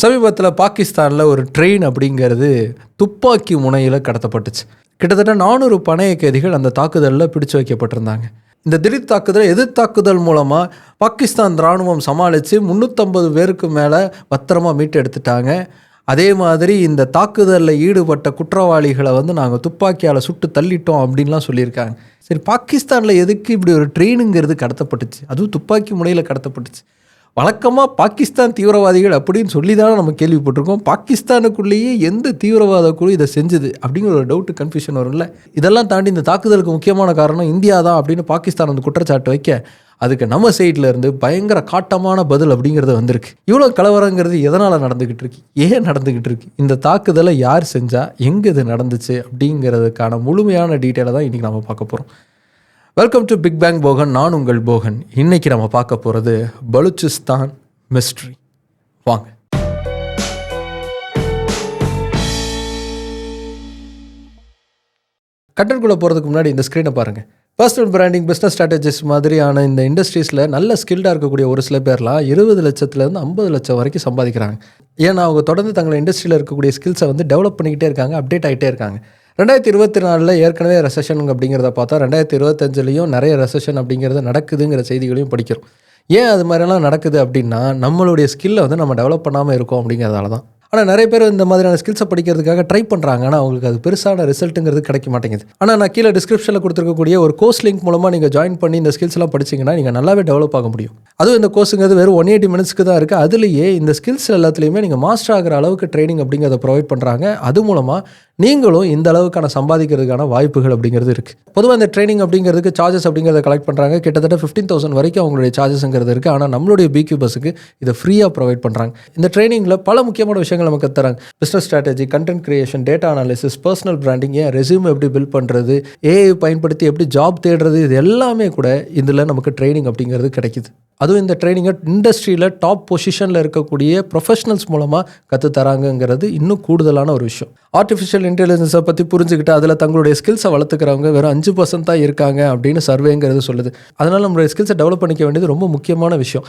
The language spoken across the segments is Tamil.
சமீபத்தில் பாகிஸ்தானில் ஒரு ட்ரெயின் அப்படிங்கிறது துப்பாக்கி முனையில் கடத்தப்பட்டுச்சு. கிட்டத்தட்ட நானூறு பணைய கைதிகள் அந்த தாக்குதலில் பிடிச்சு வைக்கப்பட்டிருந்தாங்க. இந்த திடீர் தாக்குதல் எதிர் தாக்குதல் மூலமாக பாகிஸ்தான் இராணுவம் சமாளித்து முந்நூற்றம்பது பேருக்கு மேலே பத்திரமா மீட்டு எடுத்துட்டாங்க. அதே மாதிரி இந்த தாக்குதலில் ஈடுபட்ட குற்றவாளிகளை வந்து நாங்கள் துப்பாக்கியால் சுட்டு தள்ளிட்டோம் அப்படின்லாம் சொல்லியிருக்காங்க. சரி பாகிஸ்தானில் எதுக்கு இப்படி ஒரு ட்ரெயினுங்கிறது கடத்தப்பட்டுச்சு? அதுவும் துப்பாக்கி முனையில் கடத்தப்பட்டுச்சு. வழக்கமாக பாகிஸ்தான் தீவிரவாதிகள் அப்படின்னு சொல்லி தானே நம்ம கேள்விப்பட்டிருக்கோம். பாகிஸ்தானுக்குள்ளேயே எந்த தீவிரவாத குழு இதை செஞ்சுது அப்படிங்கிற ஒரு டவுட்டு கன்ஃபியூஷன் வரும்ல. இதெல்லாம் தாண்டி இந்த தாக்குதலுக்கு முக்கியமான காரணம் இந்தியா தான் அப்படின்னு பாகிஸ்தான் வந்து குற்றச்சாட்டு வைக்க அதுக்கு நம்ம சைடில் இருந்து பயங்கர காட்டமான பதில் அப்படிங்கிறது வந்திருக்கு. இவ்வளோ கலவரங்கிறது எதனால் நடந்துக்கிட்டு இருக்கு? ஏன் நடந்துக்கிட்டு இருக்கு? இந்த தாக்குதலை யார் செஞ்சால் எங்கே இது நடந்துச்சு? அப்படிங்கிறதுக்கான முழுமையான டீட்டெயிலை தான் இன்றைக்கி நம்ம பார்க்க போகிறோம் welcome to big bang Bogan நான் உங்கள் போகன். இன்னைக்கு நம்ம பார்க்க போகிறது பலுச்சிஸ்தான் மிஸ்ட்ரி வாங்க. கண்டென்ட்குள்ளே போகிறதுக்கு முன்னாடி இந்த ஸ்க்ரீனை பாருங்கள் பர்சனல் பிராண்டிங் பிஸ்னஸ் ஸ்ட்ராட்டஜிஸ் மாதிரியான இந்த இண்டஸ்ட்ரீஸில் நல்ல ஸ்கில்டாக இருக்கக்கூடிய ஒரு சில பேர்லாம் இருபது லட்சத்துலேருந்து ஐம்பது லட்சம் வரைக்கும் சம்பாதிக்கிறாங்க. ஏன்னா அவங்க தொடர்ந்து தங்களை இண்டஸ்ட்ரியில் இருக்கக்கூடிய ஸ்கில்ஸை வந்து டெவலப் பண்ணிக்கிட்டே இருக்காங்க அப்டேட் ஆகிட்டே இருக்காங்க. ரெண்டாயிரத்தி இருபத்தி நாலில் ஏற்கனவே ரெசஷன் அப்படிங்கிறத பார்த்தா ரெண்டாயிரத்தி இருபத்தஞ்சிலையும் நிறைய ரெசஷன் அப்படிங்கிறது நடக்குதுங்கிற செய்திகளையும் படிக்கிறோம். ஏன் அது மாதிரிலாம் நடக்குது அப்படின்னா நம்மளுடைய ஸ்கில்லை வந்து நம்ம டெவலப் பண்ணாமல் இருக்கோம் அப்படிங்கிறதால தான் ஆனால் நிறைய பேர் இந்த மாதிரியான ஸ்கில்ஸை படிக்கிறதுக்காக ட்ரை பண்ணுறாங்க ஆனால் அவங்களுக்கு அது பெருசான ரிசல்ட்டுங்கிறது கிடைக்க மாட்டேங்குது. ஆனால் நான் கீழே டிஸ்கிரிப்ஷனில் கொடுத்துருக்கக்கூடிய ஒரு கோர்ஸ் லிங்க் மூலமாக நீங்கள் ஜாயின் பண்ணி இந்த ஸ்கில்ஸ் எல்லாம் படிச்சிங்கன்னா நீங்கள் நல்லாவே டெவலப் ஆக முடியும். அதுவும் இந்த கோர்ஸுங்கிறது வெறும் ஒன் எயிட்டி மினிட்ஸ்க்கு தான் இருக்குது அதுலேயே இந்த ஸ்கில்ஸ் எல்லாத்துலேயுமே நீங்கள் மாஸ்டர் ஆகிற அளவுக்கு ட்ரைனிங் அப்படிங்கிறத ப்ரொவைட் பண்ணுறாங்க அது மூலமாக நீங்களும் இந்த அளவுக்கான சம்பாதிக்கிறதுக்கான வாய்ப்புகள் அப்படிங்கிறது இருக்குது பொதுவாக இந்த ட்ரைனிங் அப்படிங்கிறதுக்கு சார்ஜஸ் அப்படிங்கிறத கலெக்ட் பண்ணுறாங்க கிட்டத்தட்ட ஃபிஃப்டீன் தௌசண்ட் வரைக்கும் அவங்களுடைய சார்ஜஸ்ங்கிறது இருக்குது ஆனால் நம்மளுடைய பிக்யூ பஸ்ஸுக்கு இதை ஃப்ரீயாக ப்ரொவைட் பண்ணுறாங்க இந்த ட்ரைனிங்கில் பல முக்கியமான விஷயங்கள் நமக்கு தராங்க. Business strategy content creation data analysis personal branding ஏன் ரெசியூம் எப்படி பில்ட் பண்ணுறது ஏஐ பயன்படுத்தி எப்படி ஜாப் தேடுறது இது எல்லாமே கூட இதில் நமக்கு ட்ரைனிங் அப்படிங்கிறது கிடைக்குது. அதுவும் இந்த ட்ரைனிங்கை இண்டஸ்ட்ரியில் டாப் பொசிஷனில் இருக்கக்கூடிய ப்ரொஃபஷனல்ஸ் மூலமாக கற்றுத்தராங்கங்கிறது இன்னும் கூடுதலான ஒரு விஷயம். ஆர்டிஃபிஷியல் இன்டெலிஜென்ஸை பற்றி புரிஞ்சுக்கிட்டு அதில் தங்களுடைய ஸ்கில்ஸை வளர்த்துக்கிறவங்க வெறும் அஞ்சு பர்சன்ட் தான் இருக்காங்க அப்படின்னு சர்வேங்கிறது சொல்லுது. அதனால் நம்மளுடைய ஸ்கில்ஸை டெவலப் பண்ணிக்க வேண்டியது ரொம்ப முக்கியமான விஷயம்.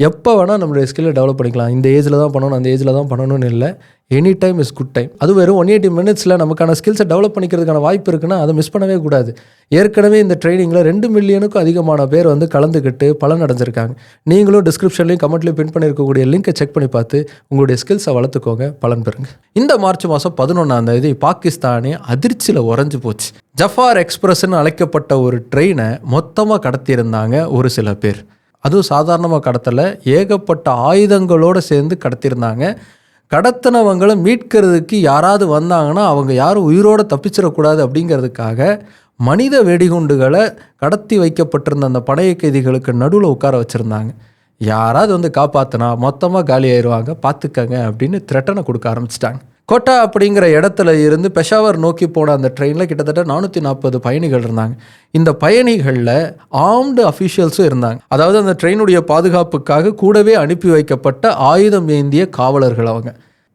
எப்போ வேணால் நம்மளுடைய ஸ்கில்லை டெவலப் பண்ணிக்கலாம். இந்த ஏஜில் தான் பண்ணணும் அந்த ஏஜில் தான் பண்ணணும்னு இல்லை. Any time is good time அது வெறும் ஒன் எயிட்டி மினிட்ஸில் நமக்கான ஸ்கில்ஸை டெவலப் பண்ணிக்கிறதுக்கான வாய்ப்பு இருக்குன்னா அதை மிஸ் பண்ணவே கூடாது. ஏற்கனவே இந்த ட்ரைனிங்கில் ரெண்டு மில்லியனுக்கும் அதிகமான பேர் வந்து கலந்துக்கிட்டு பலன் அடைஞ்சிருக்காங்க நீங்களும் டிஸ்கிரிப்ஷன்லையும் கமெண்ட்லையும் பின் பண்ணியிருக்கக்கூடிய லிங்கை செக் பண்ணி பார்த்து உங்களுடைய ஸ்கில்ஸை வளர்த்துக்கோங்க. பலன் பெறுங்க. இந்த மார்ச் மாதம் பதினொன்றாம் தேதி பாகிஸ்தானே அதிர்ச்சியில் உறைஞ்சு போச்சு. ஜஃபார் எக்ஸ்பிரஸ்ன்னு அழைக்கப்பட்ட ஒரு ட்ரெயினை மொத்தமாக கடத்தியிருந்தாங்க ஒரு சில பேர். அதுவும் சாதாரணமாக கடத்தலை. ஏகப்பட்ட ஆயுதங்களோடு சேர்ந்து கடத்தியிருந்தாங்க கடத்தினவங்களை மீட்கிறதுக்கு யாராவது வந்தாங்கன்னா அவங்க யாரும் உயிரோடு தப்பிச்சிடக்கூடாது அப்படிங்கிறதுக்காக மனித வெடிகுண்டுகளை கடத்தி வைக்கப்பட்டிருந்த அந்த பழைய கைதிகளுக்கு நடுவில் உட்கார வச்சுருந்தாங்க. யாராவது வந்து காப்பாற்றினா மொத்தமாக காலி ஆயிடுவாங்க பார்த்துக்கங்க அப்படின்னு த்ரெட்டனை கொடுக்க ஆரம்பிச்சிட்டாங்க. கோட்டா அப்படிங்கிற இடத்துல இருந்து பெஷாவர் நோக்கி போன அந்த ட்ரெயினில் கிட்டத்தட்ட நானூற்றி நாற்பது பயணிகள் இருந்தாங்க. இந்த பயணிகளில் ஆர்ம்டு அஃபிஷியல்ஸும் இருந்தாங்க. அதாவது அந்த ட்ரெயினுடைய பாதுகாப்புக்காக கூடவே அனுப்பி வைக்கப்பட்ட ஆயுதம் ஏந்திய காவலர்கள் அவங்க.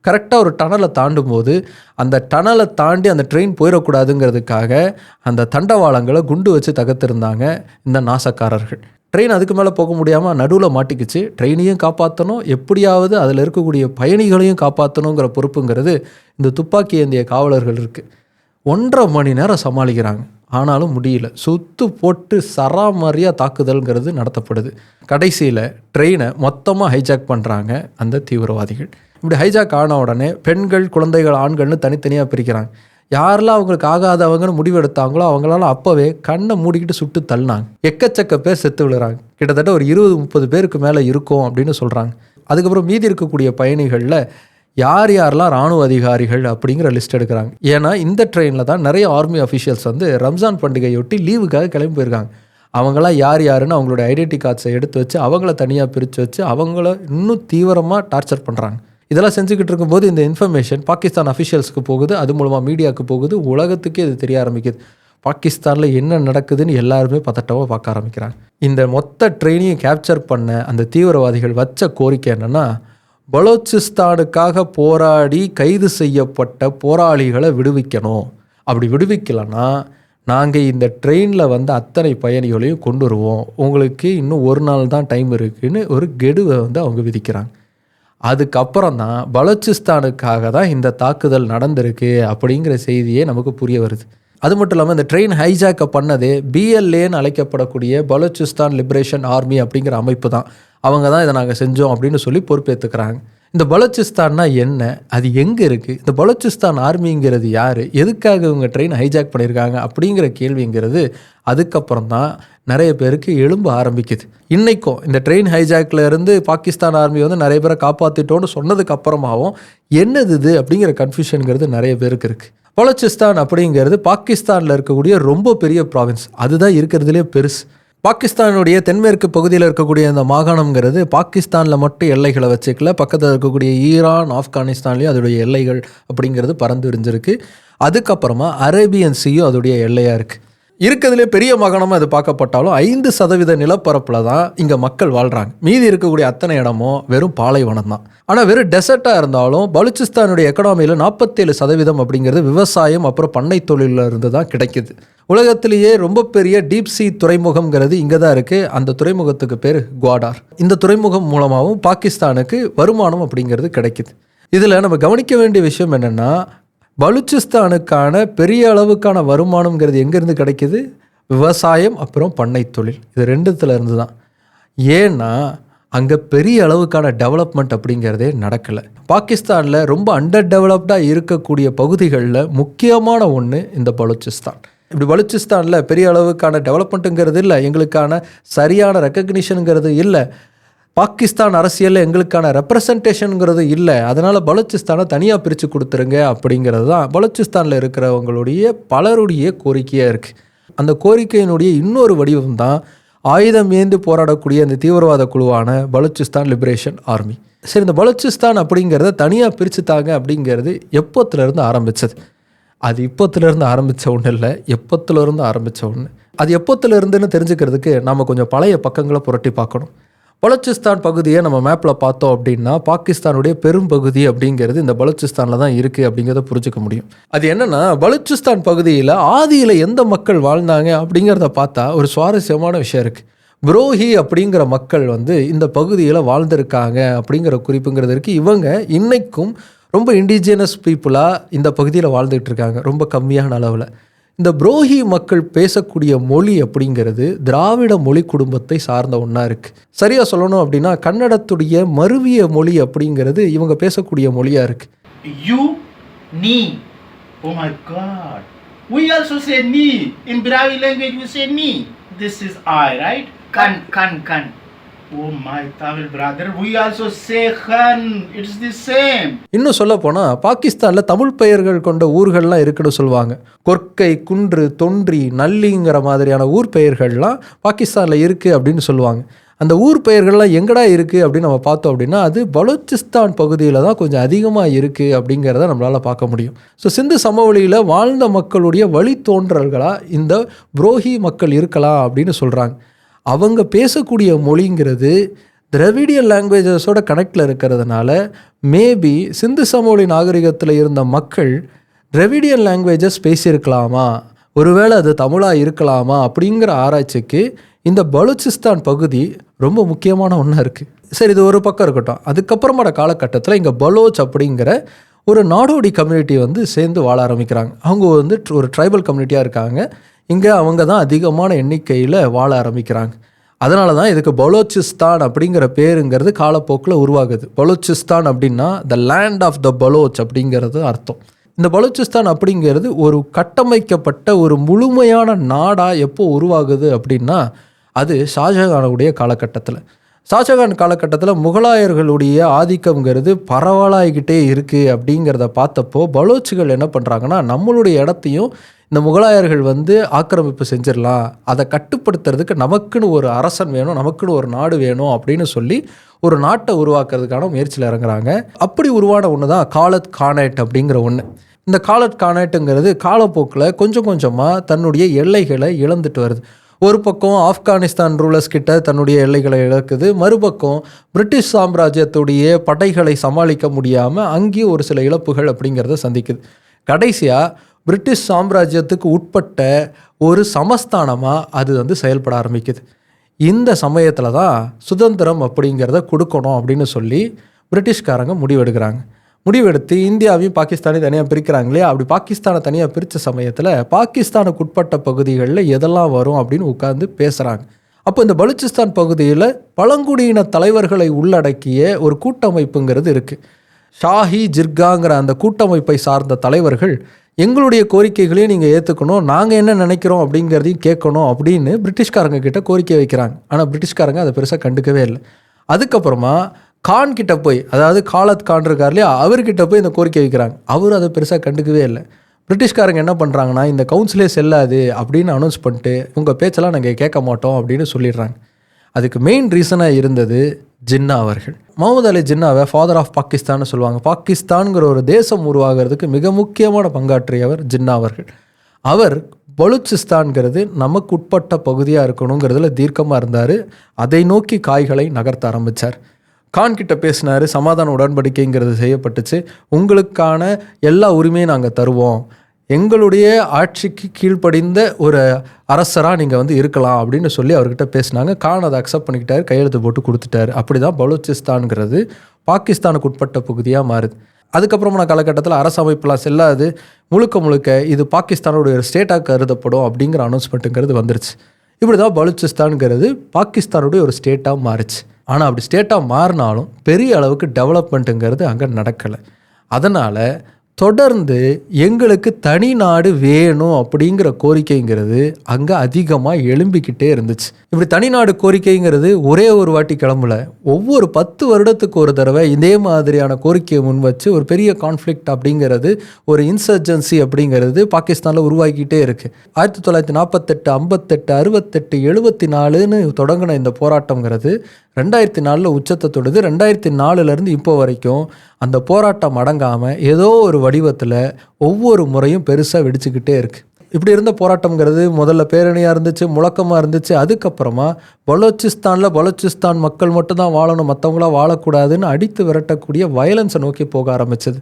கரெக்டாக ஒரு டனலை தாண்டும் போது அந்த டனலை தாண்டி அந்த ட்ரெயின் போயிடக்கூடாதுங்கிறதுக்காக அந்த தண்டவாளங்களை குண்டு வச்சு தகர்த்திருந்தாங்க இந்த நாசக்காரர்கள். ட்ரெயின் அதுக்கு மேலே போக முடியாமல் நடுவில் மாட்டிக்கிச்சு. ட்ரெயினையும் காப்பாற்றணும் எப்படியாவது அதில் இருக்கக்கூடிய பயணிகளையும் காப்பாற்றணுங்கிற பொறுப்புங்கிறது இந்த துப்பாக்கி ஏந்திய காவலர்கள் இருக்குது ஒன்றரை மணி நேரம் சமாளிக்கிறாங்க. ஆனாலும் முடியல. சுத்து போட்டு சராமரியாக தாக்குதல்ங்கிறது நடத்தப்படுது. கடைசியில் ட்ரெயினை மொத்தமாக ஹைஜாக் பண்ணுறாங்க அந்த தீவிரவாதிகள். இப்படி ஹைஜாக் ஆன உடனே பெண்கள் குழந்தைகள் ஆண்கள்னு தனித்தனியாக பிரிக்கிறாங்க. யாரெல்லாம் அவங்களுக்கு ஆகாதவங்கன்னு முடிவெடுத்தாங்களோ அவங்களால அப்போவே கண்ணை மூடிக்கிட்டு சுட்டு தள்ளினாங்க. எக்கச்சக்க பேர் செத்து விழுறாங்க. கிட்டத்தட்ட ஒரு இருபது முப்பது பேருக்கு மேலே இருக்கும் அப்படின்னு சொல்கிறாங்க அதுக்கப்புறம் மீதி இருக்கக்கூடிய பயணிகளில் யார் யாரெல்லாம் ராணுவ அதிகாரிகள் அப்படிங்கிற லிஸ்ட் எடுக்கிறாங்க. ஏன்னா இந்த ட்ரெயினில் தான் நிறைய ஆர்மி அஃபிஷியல்ஸ் வந்து ரம்ஜான் பண்டிகையொட்டி லீவுக்காக கிளம்பி போயிருக்காங்க. அவங்களாம் யார் யாருன்னு அவங்களோட ஐடென்டி கார்ட்ஸை எடுத்து வச்சு அவங்கள தனியாக பிரித்து வச்சு அவங்கள இன்னும் தீவிரமாக டார்ச்சர் பண்ணுறாங்க இதெல்லாம் செஞ்சுக்கிட்டு இருக்கும்போது இந்த இன்ஃபர்மேஷன் பாகிஸ்தான் அஃபிஷியல்ஸ்க்கு போகுது அது மூலமாக மீடியாவுக்கு போகுது உலகத்துக்கே இது தெரிய ஆரம்பிக்குது. பாகிஸ்தானில் என்ன நடக்குதுன்னு எல்லாருமே பதட்டமாக பார்க்க ஆரம்பிக்கிறாங்க. இந்த மொத்த ட்ரெயினையும் கேப்சர் பண்ண அந்த தீவிரவாதிகள் வச்ச கோரிக்கை என்னென்னா பலோச்சிஸ்தானுக்காக போராடி கைது செய்யப்பட்ட போராளிகளை விடுவிக்கணும். அப்படி விடுவிக்கலைன்னா நாங்கள் இந்த ட்ரெயினில் வந்து அத்தனை பயணிகளையும் கொண்டு வருவோம் உங்களுக்கு இன்னும் ஒரு நாள் தான் டைம் இருக்குதுன்னு ஒரு கெடுவை வந்து அவங்க விதிக்கிறாங்க. அதுக்கப்புறம் தான் பலோச்சிஸ்தானுக்காக தான் இந்த தாக்குதல் நடந்திருக்கு அப்படிங்கிற செய்தியே நமக்கு புரிய வருது. அது மட்டும் இல்லாமல் இந்த ட்ரெயின் ஹைஜாக்கை பண்ணது பிஎல்ஏன்னு அழைக்கப்படக்கூடிய பலோச்சிஸ்தான் லிபரேஷன் ஆர்மி அப்படிங்கிற அமைப்பு தான் அவங்க தான் இதை நாங்கள் செஞ்சோம் அப்படின்னு சொல்லி பொறுப்பேற்றுக்கிறாங்க இந்த பலோச்சிஸ்தான்னா என்ன? அது எங்கே இருக்குது இந்த பலோச்சிஸ்தான் ஆர்மிங்கிறது யார்? எதுக்காக இவங்க ட்ரெயின் ஹைஜாக் பண்ணியிருக்காங்க அப்படிங்கிற கேள்விங்கிறது அதுக்கப்புறம் தான் நிறைய பேருக்கு எழும்ப ஆரம்பிக்குது. இன்றைக்கும் இந்த ட்ரெயின் ஹைஜாக்ல இருந்து பாகிஸ்தான் ஆர்மி வந்து நிறைய பேரை காப்பாற்றிட்டோன்னு சொன்னதுக்கு அப்புறமாவும் என்னது இது அப்படிங்கிற கன்ஃபியூஷனுங்கிறது நிறைய பேருக்கு இருக்குது பலோச்சிஸ்தான் அப்படிங்கிறது பாகிஸ்தானில் இருக்கக்கூடிய ரொம்ப பெரிய ப்ராவின்ஸ் அதுதான் இருக்கிறதுலே பெருசு. பாகிஸ்தானுடைய தென்மேற்கு பகுதியில் இருக்கக்கூடிய அந்த மாகாணம்ங்கிறது பாகிஸ்தானில் மட்டும் எல்லைகளை வச்சுக்கல. பக்கத்தில் இருக்கக்கூடிய ஈரான் ஆப்கானிஸ்தான்லேயும் அதோடைய எல்லைகள் அப்படிங்கிறது பறந்து விரிஞ்சிருக்கு. அதுக்கப்புறமா அரேபியன் சீயும் அதோடைய எல்லையாக இருக்குது இருக்கிறதுலே பெரிய மகனமாக இது பார்க்கப்பட்டாலும் ஐந்து சதவீத நிலப்பரப்பில் தான் இங்கே மக்கள் வாழ்கிறாங்க மீதி இருக்கக்கூடிய அத்தனை இடமும் வெறும் பாலைவனம் தான். ஆனால் வெறும் டெசர்ட்டாக இருந்தாலும் பலுச்சிஸ்தானுடைய எக்கனாமியில் நாற்பத்தேழு சதவீதம் அப்படிங்கிறது விவசாயம் அப்புறம் பண்ணை தொழிலில் இருந்து தான் கிடைக்குது. உலகத்திலேயே ரொம்ப பெரிய டீப் சி துறைமுகம்ங்கிறது இங்கே தான் இருக்குது அந்த துறைமுகத்துக்கு பேர் குவாடார். இந்த துறைமுகம் மூலமாகவும் பாகிஸ்தானுக்கு வருமானம் அப்படிங்கிறது கிடைக்குது. இதில் நம்ம கவனிக்க வேண்டிய விஷயம் என்னென்னா பலுச்சிஸ்தானுக்கான பெரிய அளவுக்கான வருமானம்ங்கிறது எங்கேருந்து கிடைக்கிது? விவசாயம் அப்புறம் பண்ணை தொழில். இது ரெண்டுத்துல இருந்து தான் ஏன்னா அங்கே பெரிய அளவுக்கான டெவலப்மெண்ட் அப்படிங்கிறதே நடக்கலை. பாகிஸ்தானில் ரொம்ப அண்டர் டெவலப்டாக இருக்கக்கூடிய பகுதிகளில் முக்கியமான ஒன்று இந்த பலுச்சிஸ்தான். இப்படி பலுச்சிஸ்தானில் பெரிய அளவுக்கான டெவலப்மெண்ட்டுங்கிறது இல்லை. எங்களுக்கான சரியான ரெக்கக்னிஷனுங்கிறது இல்லை. பாகிஸ்தான் அரசியலில் எங்களுக்கான ரெப்ரசன்டேஷனுங்கிறது இல்லை. அதனால் பலூச்சிஸ்தானை தனியாக பிரித்து கொடுத்துருங்க அப்படிங்கிறது தான் பலூச்சிஸ்தானில் இருக்கிறவங்களுடைய பலருடைய கோரிக்கையாக இருக்குது அந்த கோரிக்கையினுடைய இன்னொரு வடிவம் தான் ஆயுதம் ஏந்து போராடக்கூடிய அந்த தீவிரவாத குழுவான பலூச்சிஸ்தான் லிபரேஷன் ஆர்மி சரி இந்த பலூச்சிஸ்தான் அப்படிங்கிறத தனியாக பிரிச்சுத்தாங்க அப்படிங்கிறது எப்போத்துலேருந்து ஆரம்பித்தது அது இப்போத்துலேருந்து ஆரம்பித்த ஒன்று இல்லை எப்போத்துலேருந்து ஆரம்பித்த ஒன்று அது எப்போத்துலேருந்துன்னு தெரிஞ்சுக்கிறதுக்கு நம்ம கொஞ்சம் பழைய பக்கங்களை புரட்டி பார்க்கணும். பலோச்சிஸ்தான் பகுதியை நம்ம மேப்பில் பார்த்தோம் அப்படின்னா பாகிஸ்தானுடைய பெரும் பகுதி அப்படிங்கிறது இந்த பலோச்சிஸ்தானில் தான் இருக்குது அப்படிங்கிறத புரிஞ்சுக்க முடியும். அது என்னென்னா பலோச்சிஸ்தான் பகுதியில் ஆதியில் எந்த மக்கள் வாழ்ந்தாங்க அப்படிங்கிறத பார்த்தா ஒரு சுவாரஸ்யமான விஷயம் இருக்குது புரோஹி அப்படிங்கிற மக்கள் வந்து இந்த பகுதியில் வாழ்ந்திருக்காங்க அப்படிங்கிற குறிப்புங்கிறது இருக்குது இவங்க இன்றைக்கும் ரொம்ப இண்டிஜினஸ் பீப்புளாக இந்த பகுதியில் வாழ்ந்துகிட்டு இருக்காங்க ரொம்ப கம்மியான அளவில். இந்த புரோஹி மக்கள் பேசக்கூடிய மொழி அப்படிங்கிறது திராவிட மொழி குடும்பத்தை சார்ந்த ஒன்றா இருக்குது சரியாக சொல்லணும் அப்படின்னா கன்னடத்துடைய மருவிய மொழி அப்படிங்கிறது இவங்க பேசக்கூடிய மொழியாக இருக்குது You, ni. Oh my god. We also say ni. In Bravi language we say ni. This is I, right? Kan, kan, kan. இன்னும் சொல்ல போனால் பாகிஸ்தானில் தமிழ் பெயர்கள் கொண்ட ஊர்கள்லாம் இருக்குன்னு சொல்லுவாங்க. கொற்கை குன்று தொன்றி நல்லிங்கிற மாதிரியான ஊர் பெயர்கள்லாம் பாகிஸ்தானில் இருக்குது அப்படின்னு சொல்லுவாங்க. அந்த ஊர் பெயர்கள்லாம் எங்கடா இருக்குது அப்படின்னு நம்ம பார்த்தோம் அப்படின்னா அது பலூச்சிஸ்தான் பகுதியில் தான் கொஞ்சம் அதிகமாக இருக்குது அப்படிங்கிறத நம்மளால் பார்க்க முடியும். ஸோ சிந்து சமவெளியில் வாழ்ந்த மக்களுடைய வழித்தோன்றல்களாக இந்த புரோஹி மக்கள் இருக்கலாம் அப்படின்னு சொல்கிறாங்க அவங்க பேசக்கூடிய மொழிங்கிறது திராவிடியன் லாங்குவேஜஸோட கனெக்டில் இருக்கிறதுனால மேபி சிந்து சமோலி நாகரிகத்தில் இருந்த மக்கள் திராவிடியன் லாங்குவேஜஸ் பேசியிருக்கலாமா? ஒருவேளை அது தமிழாக இருக்கலாமா? அப்படிங்கிற ஆராய்ச்சிக்கு இந்த பலூச்சிஸ்தான் பகுதி ரொம்ப முக்கியமான ஒன்றா இருக்குது சரி இது ஒரு பக்கம் இருக்கட்டும். அதுக்கப்புறமான காலகட்டத்தில் இங்கே பலோச் அப்படிங்கிற ஒரு நாடோடி கம்யூனிட்டி வந்து சேர்ந்து வாழ ஆரம்பிக்கிறாங்க. அவங்க வந்து ஒரு ட்ரைபல் கம்யூனிட்டியாக இருக்காங்க. இங்கே அவங்க தான் அதிகமான எண்ணிக்கையில் வாழ ஆரம்பிக்கிறாங்க. அதனால தான் இதுக்கு பலோச்சிஸ்தான் அப்படிங்கிற பேருங்கிறது காலப்போக்கில் உருவாகுது. பலோச்சிஸ்தான் அப்படின்னா the land of the Baloch அப்படிங்கிறது அர்த்தம். இந்த பலோச்சிஸ்தான் அப்படிங்கிறது ஒரு கட்டமைக்கப்பட்ட ஒரு முழுமையான நாடாக எப்போ உருவாகுது அப்படின்னா அது ஷாஜகானுடைய காலகட்டத்தில். ஷாஜகான் காலகட்டத்தில் முகலாயர்களுடைய ஆதிக்கம்ங்கிறது பரவலாகிக்கிட்டே இருக்குது அப்படிங்கிறத பார்த்தப்போ பலோச்சுகள் என்ன பண்ணுறாங்கன்னா நம்மளுடைய இடத்தையும் இந்த முகலாயர்கள் வந்து ஆக்கிரமிப்பு செஞ்சிடலாம். அதை கட்டுப்படுத்துறதுக்கு நமக்குன்னு ஒரு அரசன் வேணும் நமக்குன்னு ஒரு நாடு வேணும் அப்படின்னு சொல்லி ஒரு நாட்டை உருவாக்குறதுக்கான முயற்சியில் இறங்குறாங்க. அப்படி உருவான ஒன்று தான் காலத் கானேட் அப்படிங்கிற ஒன்று இந்த காலட் கானேட்டுங்கிறது காலப்போக்கில் கொஞ்சம் கொஞ்சமாக தன்னுடைய எல்லைகளை இழந்துட்டு வருது. ஒரு பக்கம் ஆப்கானிஸ்தான் ரூலர்ஸ் கிட்ட தன்னுடைய எல்லைகளை இழக்குது மறுபக்கம் பிரிட்டிஷ் சாம்ராஜ்யத்துடைய படைகளை சமாளிக்க முடியாமல் அங்கேயும் ஒரு சில இழப்புகள் அப்படிங்கிறத சந்திக்குது. கடைசியாக பிரிட்டிஷ் சாம்ராஜ்யத்துக்கு உட்பட்ட ஒரு சமஸ்தானமாக அது வந்து செயல்பட ஆரம்பிக்குது. இந்த சமயத்தில் தான் சுதந்திரம் அப்படிங்கிறத கொடுக்கணும் அப்படின்னு சொல்லி பிரிட்டிஷ்காரங்க முடிவெடுக்கிறாங்க. முடிவெடுத்து இந்தியாவையும் பாகிஸ்தானையும் தனியாக பிரிக்கிறாங்களே அப்படி பாகிஸ்தானை தனியாக பிரித்த சமயத்தில் பாகிஸ்தானுக்குட்பட்ட பகுதிகளில் எதெல்லாம் வரும் அப்படின்னு உட்கார்ந்து பேசுகிறாங்க அப்போ இந்த பலூச்சிஸ்தான் பகுதியில் பழங்குடியின தலைவர்களை உள்ளடக்கிய ஒரு கூட்டமைப்புங்கிறது இருக்குது ஷாஹி ஜிர்காங்கிற அந்த கூட்டமைப்பை சார்ந்த தலைவர்கள் எங்களுடைய கோரிக்கைகளையும் நீங்கள் ஏற்றுக்கணும் நாங்கள் என்ன நினைக்கிறோம் அப்படிங்கிறதையும் கேட்கணும் அப்படின்னு பிரிட்டிஷ்காரங்க கிட்ட கோரிக்கை வைக்கிறாங்க. ஆனால் பிரிட்டிஷ்காரங்க அதை பெருசாக கண்டுக்கவே இல்லை. அதுக்கப்புறமா கான் கிட்ட போய் அதாவது காலத் கான் இருக்கார் இல்லையா அவர்கிட்ட போய் இந்த கோரிக்கை வைக்கிறாங்க. அவர் அதை பெருசாக கண்டுக்கவே இல்லை. பிரிட்டிஷ்காரங்க என்ன பண்ணுறாங்கன்னா இந்த கவுன்சிலே செல்லாது அப்படின்னு அனௌன்ஸ் பண்ணிட்டு உங்கள் பேச்செல்லாம் நாங்கள் கேட்க மாட்டோம் அப்படின்னு சொல்லிடுறாங்க. அதுக்கு மெயின் ரீசனாக இருந்தது ஜின்னா அவர்கள். முகமது அலி ஜின்னாவை ஃபாதர் ஆஃப் பாகிஸ்தான்னு சொல்லுவாங்க. பாகிஸ்தான்ங்கிற ஒரு தேசம் உருவாகிறதுக்கு மிக முக்கியமான பங்காற்றியவர் ஜின்னா அவர்கள். அவர் பலுச்சிஸ்தான்கிறது நமக்கு உட்பட்ட பகுதியாக இருக்கணுங்கிறதுல தீர்க்கமாக இருந்தார். அதை நோக்கி காய்களை நகர்த்த ஆரம்பித்தார் கான் கிட்ட பேசினார் சமாதான உடன்படிக்கைங்கிறது செய்யப்பட்டுச்சு. உங்களுக்கான எல்லா உரிமையும் நாங்கள் தருவோம். எங்களுடைய ஆட்சிக்கு கீழ்ப்படிந்த ஒரு அரசராக நீங்கள் வந்து இருக்கலாம் அப்படின்னு சொல்லி அவர்கிட்ட பேசினாங்க. கான் அதை அக்செப்ட் பண்ணிக்கிட்டார் கையெழுத்து போட்டு கொடுத்துட்டாரு. அப்படி தான் பலூச்சிஸ்தான்ங்கிறது பாகிஸ்தானுக்கு உட்பட்ட பகுதியாக மாறுது. அதுக்கப்புறமான காலகட்டத்தில் அரசு அமைப்புலாம் செல்லாது. முழுக்க முழுக்க இது பாகிஸ்தானுடைய ஒரு ஸ்டேட்டாக கருதப்படும் அப்படிங்கிற அனௌன்ஸ்மெண்ட்டுங்கிறது வந்துருச்சு. இப்படி தான் பலுச்சிஸ்தான்ங்கிறது பாகிஸ்தானுடைய ஒரு ஸ்டேட்டாக மாறுச்சு. ஆனால் அப்படி ஸ்டேட்டாக மாறினாலும் பெரிய அளவுக்கு டெவலப்மெண்ட்டுங்கிறது அங்கே நடக்கலை. அதனால் தொடர்ந்து எங்களுக்கு தனி நாடு வேணும் அப்படிங்கிற கோரிக்கைங்கிறது அங்கே அதிகமாக எழும்பிக்கிட்டே இருந்துச்சு. இப்படி தனிநாடு கோரிக்கைங்கிறது ஒரே ஒரு வாட்டி கிளம்பல. ஒவ்வொரு பத்து வருடத்துக்கு ஒரு தடவை இதே மாதிரியான கோரிக்கையை முன் வச்சு ஒரு பெரிய கான்ஃப்ளிக்ட் அப்படிங்கிறது ஒரு இன்சர்ஜென்சி அப்படிங்கிறது பாகிஸ்தானில் உருவாக்கிட்டே இருக்குது ஆயிரத்தி தொள்ளாயிரத்தி நாற்பத்தெட்டு ஐம்பத்தெட்டு அறுபத்தெட்டு எழுபத்தி நாலுன்னு தொடங்கின இந்த போராட்டங்கிறது ரெண்டாயிரத்தி நாலில் உச்சத்தை தொடுது. ரெண்டாயிரத்தி நாலுலேருந்து இப்போ வரைக்கும் அந்த போராட்டம் அடங்காமல் ஏதோ ஒரு வடிவத்தில் ஒவ்வொரு முறையும் பெருசாக வெடிச்சுக்கிட்டே இருக்குது இப்படி இருந்த போராட்டம்ங்கிறது முதல்ல பேரணியாக இருந்துச்சு முழக்கமாக இருந்துச்சு. அதுக்கப்புறமா பலோச்சிஸ்தானில் பலோச்சிஸ்தான் மக்கள் மட்டும்தான் வாழணும் மற்றவங்களாம் வாழக்கூடாதுன்னு அடித்து விரட்டக்கூடிய வயலன்ஸை நோக்கி போக ஆரம்பிச்சது.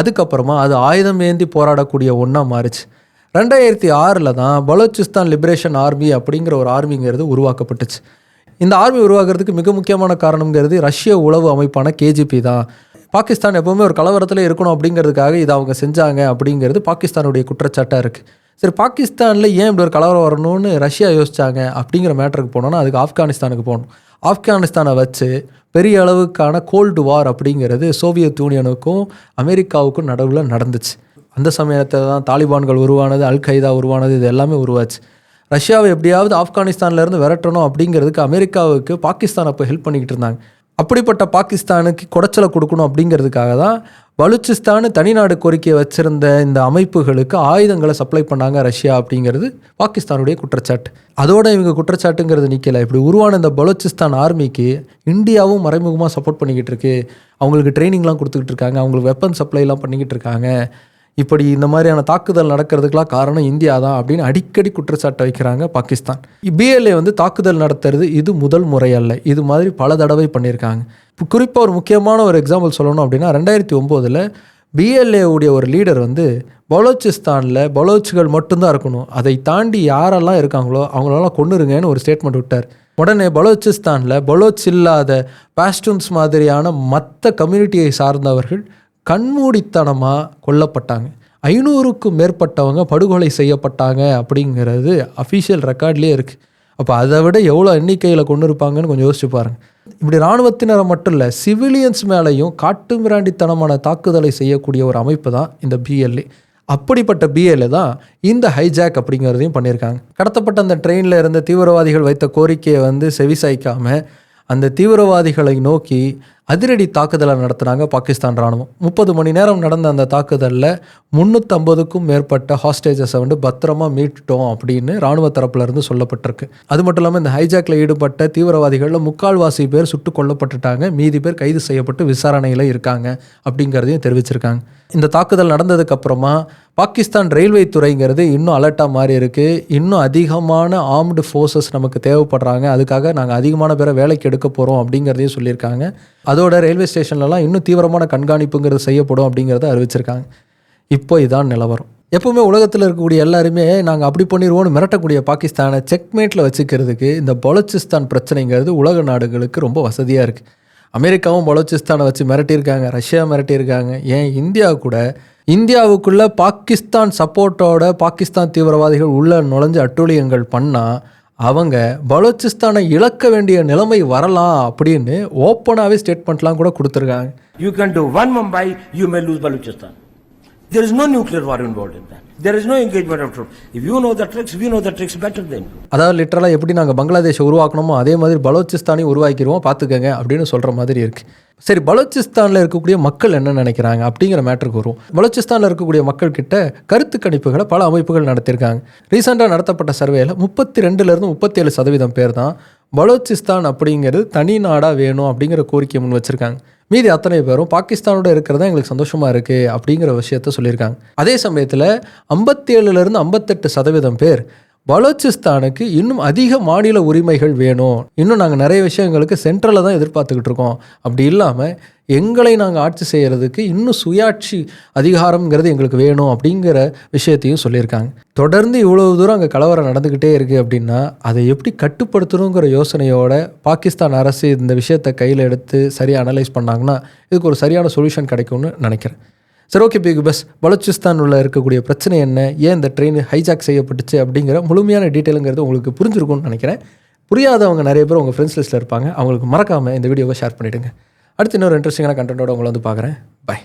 அதுக்கப்புறமா அது ஆயுதம் ஏந்தி போராடக்கூடிய ஒன்றா மாறிச்சு. ரெண்டாயிரத்தி ஆறில் தான் பலோச்சிஸ்தான் லிபரேஷன் ஆர்மி அப்படிங்கிற ஒரு ஆர்மிங்கிறது உருவாக்கப்பட்டுச்சு. இந்த ஆர்மி உருவாகிறதுக்கு மிக முக்கியமான காரணங்கிறது ரஷ்ய உளவு அமைப்பான கேஜிபி தான். பாகிஸ்தான் எப்போவுமே ஒரு கலவரத்தில் இருக்கணும் அப்படிங்கிறதுக்காக இதை அவங்க செஞ்சாங்க அப்படிங்கிறது பாகிஸ்தானுடைய குற்றச்சாட்டாக இருக்குது சரி பாகிஸ்தானில் ஏன் இப்படி ஒரு கலவரம் வரணும்னு ரஷ்யா யோசிச்சாங்க அப்படிங்கிற மேட்டருக்கு போனோன்னா அதுக்கு ஆப்கானிஸ்தானுக்கு போகணும். ஆப்கானிஸ்தானை வச்சு பெரிய அளவுக்கான கோல்டு வார் அப்படிங்கிறது சோவியத் யூனியனுக்கும் அமெரிக்காவுக்கும் நடுவில் நடந்துச்சு. அந்த சமயத்தில் தான் தாலிபான்கள் உருவானது அல் கைதா உருவானது இது எல்லாமே உருவாச்சு. ரஷ்யாவை எப்படியாவது ஆப்கானிஸ்தான்லேருந்து விரட்டணும் அப்படிங்கிறதுக்கு அமெரிக்காவுக்கு பாகிஸ்தான் அப்போ ஹெல்ப் பண்ணிக்கிட்டு இருந்தாங்க. அப்படிப்பட்ட பாகிஸ்தானுக்கு குடைச்சலை கொடுக்கணும் அப்படிங்கிறதுக்காக தான் பலுச்சிஸ்தான் தனிநாடு கோரிக்கையை வச்சிருந்த இந்த அமைப்புகளுக்கு ஆயுதங்களை சப்ளை பண்ணாங்க ரஷ்யா அப்படிங்கிறது பாகிஸ்தானுடைய குற்றச்சாட்டு. அதோட இவங்க குற்றச்சாட்டுங்கிறது நிற்கலை இப்படி உருவான இந்த பலுச்சிஸ்தான் ஆர்மிக்கு இந்தியாவும் மறைமுகமாக சப்போர்ட் பண்ணிக்கிட்டு இருக்கு. அவங்களுக்கு ட்ரைனிங்லாம் கொடுத்துக்கிட்டு இருக்காங்க. அவங்களுக்கு வெப்பன் சப்ளைலாம் பண்ணிக்கிட்டு இருக்காங்க. இப்படி இந்த மாதிரியான தாக்குதல் நடக்கிறதுக்கெலாம் காரணம் இந்தியா தான் அப்படின்னு அடிக்கடி குற்றச்சாட்டை வைக்கிறாங்க பாகிஸ்தான். பிஎல்ஏ வந்து தாக்குதல் நடத்துறது இது முதல் முறை அல்ல. இது மாதிரி பல தடவை பண்ணியிருக்காங்க. இப்போ குறிப்பாக ஒரு முக்கியமான ஒரு எக்ஸாம்பிள் சொல்லணும் அப்படின்னா ரெண்டாயிரத்தி ஒம்போதில் பிஎல்ஏ உடைய ஒரு லீடர் வந்து பலோச்சிஸ்தானில் பலோச்சுகள் மட்டும்தான் இருக்கணும். அதை தாண்டி யாரெல்லாம் இருக்காங்களோ அவங்களெல்லாம் கொண்டுருங்கன்னு ஒரு ஸ்டேட்மெண்ட் விட்டார். உடனே பலோச்சிஸ்தானில் பலோச் இல்லாத பாஸ்டூன்ஸ் மாதிரியான மற்ற கம்யூனிட்டியை சார்ந்தவர்கள் கண்மூடித்தனமாக கொல்லப்பட்டாங்க. ஐநூறுக்கும் மேற்பட்டவங்க படுகொலை செய்யப்பட்டாங்க அப்படிங்கிறது அஃபிஷியல் ரெக்கார்ட்லேயே இருக்குது அப்போ அதை விட எவ்வளோ எண்ணிக்கையில் கொண்டு இருப்பாங்கன்னு கொஞ்சம் யோசிச்சு பாருங்கள் இப்படி இராணுவத்தினரை மட்டும் இல்லை சிவிலியன்ஸ் மேலேயும் காட்டு மிராண்டித்தனமான தாக்குதலை செய்யக்கூடிய ஒரு அமைப்பு தான் இந்த பிஎல்ஏ அப்படிப்பட்ட பிஎல்ஏ தான் இந்த ஹைஜாக் அப்படிங்கிறதையும் பண்ணியிருக்காங்க. கடத்தப்பட்ட அந்த ட்ரெயினில் இருந்த தீவிரவாதிகள் வைத்த கோரிக்கையை வந்து செவிசாய்க்காமல் அந்த தீவிரவாதிகளை நோக்கி அதிரடி தாக்குதலை நடத்தினாங்க பாகிஸ்தான் ராணுவம் முப்பது மணி நேரம் நடந்த அந்த தாக்குதலில் முந்நூற்றம்பதுக்கும் மேற்பட்ட ஹாஸ்டேஜஸை வந்து பத்திரமா மீட்டுட்டோம் அப்படின்னு ராணுவ தரப்புலருந்து சொல்லப்பட்டிருக்கு. அது மட்டும் இல்லாமல் இந்த ஹைஜாக்ல ஈடுபட்ட தீவிரவாதிகளில் முக்கால்வாசி பேர் சுட்டு கொல்லப்பட்டுட்டாங்க. மீதி பேர் கைது செய்யப்பட்டு விசாரணையில் இருக்காங்க அப்படிங்கிறதையும் தெரிவிச்சிருக்காங்க. இந்த தாக்குதல் நடந்ததுக்கப்புறமா பாகிஸ்தான் ரயில்வே துறைங்கிறது இன்னும் அலர்ட்டாக மாறி இருக்குது இன்னும் அதிகமான ஆர்ம்டு ஃபோர்ஸஸ் நமக்கு தேவைப்படுறாங்க. அதுக்காக நாங்கள் அதிகமான பேரை வேலைக்கு எடுக்க போகிறோம் அப்படிங்கிறதையும் சொல்லியிருக்காங்க. அதோட ரயில்வே ஸ்டேஷன்லலாம் இன்னும் தீவிரமான கண்காணிப்புங்கிறது செய்யப்படும் அப்படிங்கிறத அறிவிச்சிருக்காங்க. இப்போ இதான் நிலவரம். எப்பவுமே உலகத்தில் இருக்கக்கூடிய எல்லாருமே நாங்கள் அப்படி பண்ணிடுவோம்னு மிரட்டக்கூடிய பாகிஸ்தானை செக்மேட்டில் வச்சுக்கிறதுக்கு இந்த பலோச்சிஸ்தான் பிரச்சனைங்கிறது உலக நாடுகளுக்கு ரொம்ப வசதியாக இருக்குது அமெரிக்காவும் பலோச்சிஸ்தானை வச்சு மிரட்டியிருக்காங்க ரஷ்யா மிரட்டியிருக்காங்க. ஏன் இந்தியா கூட இந்தியாவுக்குள்ளே பாகிஸ்தான் சப்போர்ட்டோட பாகிஸ்தான் தீவிரவாதிகள் உள்ள நுழைஞ்ச அட்டூழியங்கள் பண்ணால் அவங்க பலோச்சிஸ்தானை இழக்க வேண்டிய நிலைமை வரலாம் அப்படின்னு ஓப்பனாகவே ஸ்டேட்மெண்ட்லாம் கூட கொடுத்துருக்காங்க you can do one Mumbai you may lose Balochistan there is no nuclear war involve in that there is no engagement of troop if you know the tricks we know the tricks better then அதாவது லிட்டரலாக எப்படி நாங்கள் பங்களாதேஷை உருவாக்கணுமோ அதே மாதிரி பலோச்சிஸ்தானையும் உருவாக்கிடுவோம். பார்த்துக்கங்க அப்படின்னு சொல்கிற மாதிரி இருக்குது சரி பலோச்சிஸ்தானில் இருக்கக்கூடிய மக்கள் என்ன நினைக்கிறாங்க அப்படிங்கிற மேட்டருக்கு வரும் பலோச்சிஸ்தானில் இருக்கக்கூடிய மக்கள் கிட்ட கருத்து கணிப்புகளை பல அமைப்புகள் நடத்தியிருக்காங்க. ரீசெண்டாக நடத்தப்பட்ட சர்வேயில் முப்பத்தி ரெண்டுலேருந்து முப்பத்தேழு சதவீதம் பேர் தான் பலோச்சிஸ்தான் அப்படிங்கிறது தனி நாடாக வேணும் அப்படிங்கிற கோரிக்கையை முன் வச்சுருக்காங்க. மீதி அத்தனை பேரும் பாகிஸ்தானோட இருக்கிறதா எங்களுக்கு சந்தோஷமாக இருக்குது அப்படிங்கிற விஷயத்த சொல்லியிருக்காங்க. அதே சமயத்தில் ஐம்பத்தேழுலேருந்து ஐம்பத்தெட்டு சதவீதம் பேர் பலோச்சிஸ்தானுக்கு இன்னும் அதிக மாநில உரிமைகள் வேணும். இன்னும் நாங்கள் நிறைய விஷயங்களுக்கு சென்ட்ரலில் தான் எதிர்பார்த்துக்கிட்டு இருக்கோம். அப்படி இல்லாமல் எங்களை நாங்கள் ஆட்சி செய்கிறதுக்கு இன்னும் சுயாட்சி அதிகாரம்ங்கிறது எங்களுக்கு வேணும் அப்படிங்கிற விஷயத்தையும் சொல்லியிருக்காங்க. தொடர்ந்து இவ்வளவு தூரம் அங்கே கலவரம் நடந்துக்கிட்டே இருக்குது அப்படின்னா அதை எப்படி கட்டுப்படுத்தணுங்கிற யோசனையோட பாகிஸ்தான் அரசு இந்த விஷயத்தை கையில் எடுத்து சரியாக அனலைஸ் பண்ணாங்கன்னா இதுக்கு ஒரு சரியான சொல்யூஷன் கிடைக்கும்னு நினைக்கிறேன். சரி ஓகே பிக் பஸ் பலோச்சிஸ்தான் உள்ள இருக்கக்கூடிய பிரச்சனை என்ன? ஏன் இந்த ட்ரெயின் ஹைஜாக் செய்யப்பட்டுச்சு அப்படிங்கிற முழுமையான டீட்டெயிலுங்கிறது உங்களுக்கு புரிஞ்சிருக்கும்னு நினைக்கிறேன். புரியாதவங்க நிறைய பேர் உங்கள் ஃப்ரெண்ட்ஸ் லிஸ்ட்டில் இருப்பாங்க. அவங்களுக்கு மறக்காமல் இந்த வீடியோவை ஷேர் பண்ணிவிடுங்க அடுத்து இன்னொரு இன்ட்ரெஸ்டிங்கான கண்டென்ட்டோட உங்களை வந்து பார்க்குறேன். பை